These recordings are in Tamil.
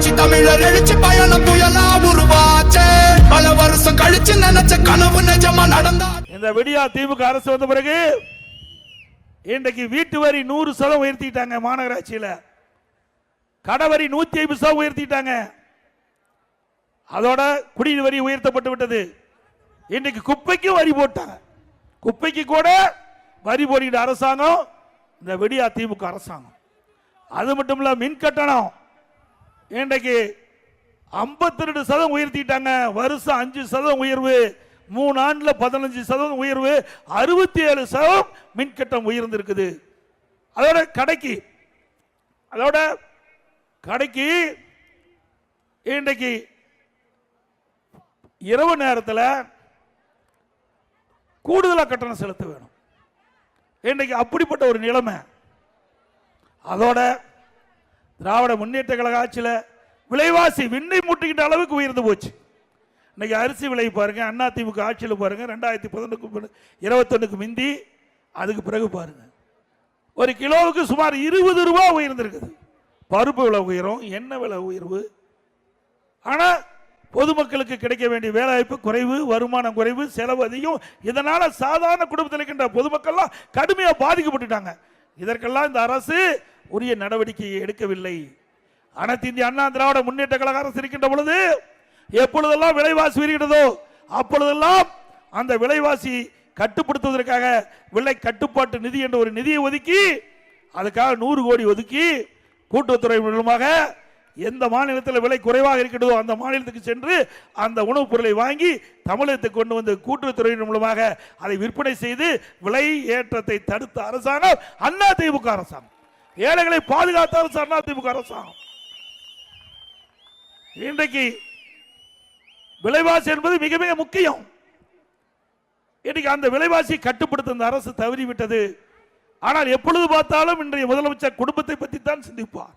புரட்சி தமிழர் எழுச்சி பயணம் புயலா உருவாச்சே. பல வருஷம் கழிச்சு நினைச்ச கனவு நிஜமா நடந்தா. இந்த விடியா திமுக அரசு வந்த பிறகு இன்றைக்கு வீட்டு வரி நூறு சதம் உயர்த்திட்டாங்க மாநகராட்சியில. கடவரி நூத்தி ஐம்பது சதம் உயர்த்திட்டாங்க. அதோட குடிநீர் வரி உயர்த்தப்பட்டு விட்டது. இன்னைக்கு குப்பைக்கும் வரி போட்டாங்க. குப்பைக்கு கூட வரி போடுகிற அரசாங்கம் இந்த விடியா திமுக அரசாங்கம். அது மட்டும் இல்ல மின் கட்டணம். இன்றைக்கு ஐம்பத்தி ரெண்டு சதம் உயர்த்திட்டாங்க. வருஷம் அஞ்சு சதம் உயர்வு மூணு ஆண்டில் பதினஞ்சு சதவீதம் உயர்வு அறுபத்தி ஏழு சதவீதம் மின்கட்டணம் உயர்ந்திருக்குது. அதோட கடைக்கு அதோட கடைக்கு இன்றைக்கு இரவு நேரத்தில் கூடுதலாக கட்டணம் செலுத்த வேணும். இன்றைக்கு அப்படிப்பட்ட ஒரு நிலைமை. அதோட திராவிட முன்னேற்ற கழக ஆட்சியில் விலைவாசி விண்ணை முட்டிக்கிட்ட அளவுக்கு உயர்ந்து போச்சு. இன்னைக்கு அரிசி விலை பாருங்கள் அண்ணா திமுக ஆட்சியில் பாருங்கள் ரெண்டாயிரத்தி பதினொன்று இருபத்தொன்னுக்கு மிந்தி அதுக்கு பிறகு பாருங்கள் ஒரு கிலோவுக்கு சுமார் இருபது ரூபா உயர்ந்திருக்குது. பருப்பு விலை உயரும் எண்ணெய் விலை உயர்வு. ஆனால் பொதுமக்களுக்கு கிடைக்க வேண்டிய வேலைவாய்ப்பு குறைவு வருமானம் குறைவு செலவு அதிகம். இதனால் சாதாரண குடும்பத்தில் இருக்கின்ற பொதுமக்கள்லாம் கடுமையாக பாதிக்கப்பட்டுட்டாங்க. இதற்கெல்லாம் இந்த அரசு உரிய நடவடிக்கையை எடுக்கவில்லை. அனைத்து இந்திய அண்ணா திராவிட முன்னேற்ற கழக அரசு இருக்கின்ற பொழுது எப்பொழுதெல்லாம் விலைவாசி உயர்கிறதோ அப்பொழுதெல்லாம் அந்த விலைவாசி கட்டுப்படுத்துவதற்காக விலை கட்டுப்பாட்டு நிதி என்ற ஒரு நிதியை ஒதுக்கி அதுக்காக நூறு கோடி ஒதுக்கி கூட்டுறவுத்துறை மூலமாக எந்த மாநிலத்தில் விலை குறைவாக இருக்கிறதோ அந்த மாநிலத்துக்கு சென்று அந்த உணவுப் பொருளை வாங்கி தமிழகத்துக்கு கொண்டு வந்து கூட்டுறவுத்துறையின் மூலமாக அதை விற்பனை செய்து விலை ஏற்றத்தை தடுத்த அரசாங்கம் அண்ணா திமுக அரசாங்கம். ஏழைகளை பாதுகாத்த அதிமுக அரசாங்கம். இன்றைக்கு விலைவாசி என்பது மிக மிக முக்கியம். இன்னைக்கு அந்த விலைவாசி கட்டுப்படுத்த இந்த அரசு தவறிவிட்டது. ஆனால் எப்பொழுது பார்த்தாலும் இன்றைய முதலமைச்சர் குடும்பத்தை பற்றி தான் சிந்திப்பார்.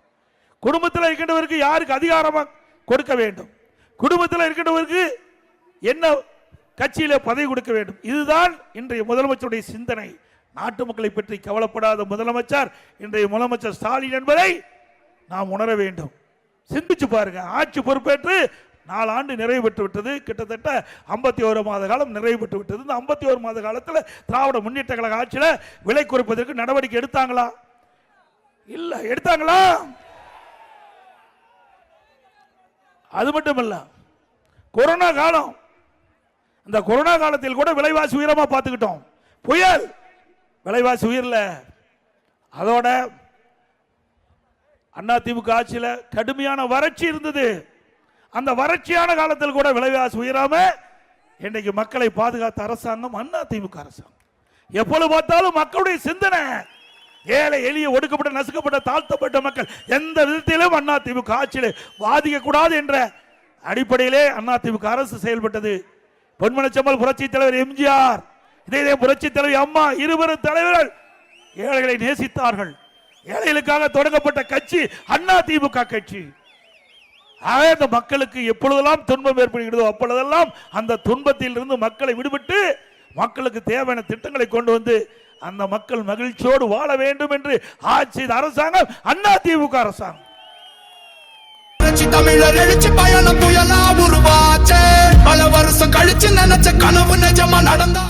குடும்பத்தில் இருக்கின்றவருக்கு யாருக்கு அதிகாரமாக கொடுக்க வேண்டும்? குடும்பத்தில் இருக்கின்றவருக்கு என்ன கட்சியில பதவி கொடுக்க வேண்டும்? இதுதான் இன்றைய முதலமைச்சருடைய சிந்தனை. நாட்டு மக்களை பற்றி கவலைப்படாத முதலமைச்சர் இன்றைய முதலமைச்சர் ஸ்டாலின் என்பதை நாம் உணர வேண்டும். சிந்திச்சு பாருங்க. ஆட்சி பொறுப்பேற்று நாலு ஆண்டு நிறைவு பெற்று விட்டது கிட்டத்தட்ட ஐம்பத்தி ஒரு மாத காலம் நிறைவு பெற்று விட்டது இந்த ஐம்பத்தி ஒரு மாத காலத்தில் திராவிட முன்னேற்ற கழக ஆட்சியில் விலை குறைப்பதற்கு நடவடிக்கை எடுத்தாங்களா? இல்லை. எடுத்தாங்களா? அது மட்டும் இல்லை கொரோனா காலம். இந்த கொரோனா காலத்தில் கூட விலைவாசி உயரமாக பார்த்துக்கிட்டோம். புயல். விலைவாசி உயரல. அதோட அண்ணா திமுக ஆட்சியில் கடுமையான வறட்சி இருந்தது. அந்த வறட்சியான காலத்தில் கூட விலைவாசி உயராம இன்னைக்கு மக்களை பாதுகாத்த அரசாங்கம் அண்ணா திமுக அரசாங்கம். எப்பொழுது பார்த்தாலும் மக்களுடைய சிந்தனை ஏழை எளிய ஒடுக்கப்பட்ட நசுக்கப்பட்ட தாழ்த்தப்பட்ட மக்கள் எந்த விதத்திலும் அண்ணா திமுக ஆட்சியில் பாதிக்க கூடாது என்ற அடிப்படையிலே அண்ணா திமுக அரசு செயல்பட்டது. பொன்மனச்செம்மல் புரட்சி தலைவர் எம்ஜிஆர் இதே புரட்சி தலைவி அம்மா இருவரும் தலைவர்கள் ஏழைகளை நேசித்தார்கள். ஏழைகளுக்காக தொடங்கப்பட்ட கட்சி அண்ணா திமுக கட்சி. ஆக அந்த மக்களுக்கு எப்பொழுதெல்லாம் துன்பம் ஏற்படுகிறதோ அப்பொழுதெல்லாம் அந்த துன்பத்தில் இருந்து மக்களை விடுவிட்டு மக்களுக்கு தேவையான திட்டங்களை கொண்டு வந்து அந்த மக்கள் மகிழ்ச்சியோடு வாழ வேண்டும் என்று ஆட்சி செய்த அரசாங்கம் அண்ணா திமுக அரசாங்கம். தமிழர் எழுச்சி பயணம் புயலா உருவாச்சே. பல வருஷம் கழிச்சு நினைச்ச கனவு நிஜமா நடந்தா